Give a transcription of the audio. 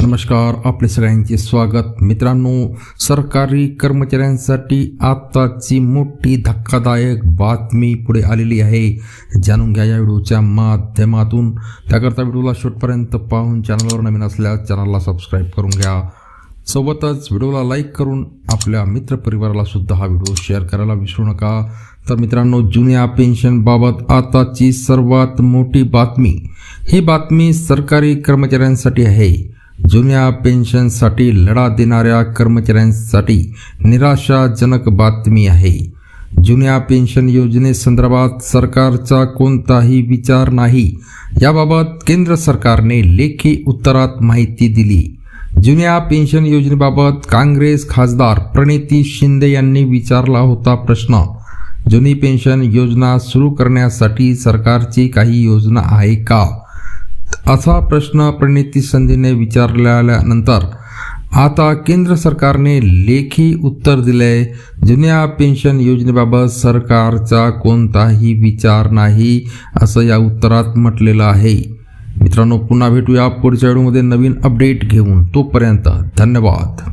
नमस्कार आपले सगळ्यांचे स्वागत. मित्रांनो सरकारी कर्मचाऱ्यांसाठी आताची मोठी धक्कादायक बातमी पुढे आलेली आहे. जाणून घ्या या व्हिडिओच्या माध्यमातून. त्याकरता व्हिडिओला शेवटपर्यंत पाहून चॅनलवर नवीन असल्यास चॅनलला सबस्क्राईब करून घ्या. सोबतच व्हिडिओला लाईक करून आपल्या मित्रपरिवाराला सुद्धा हा व्हिडिओ शेअर करायला विसरू नका. तर मित्रांनो जुन्या पेन्शनबाबत आताची सर्वात मोठी बातमी. ही बातमी सरकारी कर्मचाऱ्यांसाठी आहे. जुन्या पेन्शनसाठी लढा देणाऱ्या कर्मचाऱ्यांसाठी निराशाजनक बातमी आहे. जुन्या पेन्शन योजनेसंदर्भात सरकारचा कोणताही विचार नाही. याबाबत केंद्र सरकारने लेखी उत्तरात माहिती दिली. जुन्या पेन्शन योजनेबाबत काँग्रेस खासदार प्रणिती शिंदे यांनी विचारला होता प्रश्न. जुनी पेन्शन योजना सुरू करण्यासाठी सरकारची काही योजना आहे का? असा प्रश्न प्रणिती संधीने विचारल्यानंतर आता केंद्र सरकारने लेखी उत्तर दिले जुन्या पेन्शन योजनेबाबत सरकारचा कोणताही विचार नाही असं या उत्तरात म्हटलेलं आहे. मित्रांनो पुन्हा भेटूया पुढच्या व्हिडिओमध्ये नवीन अपडेट घेऊन. तोपर्यंत धन्यवाद.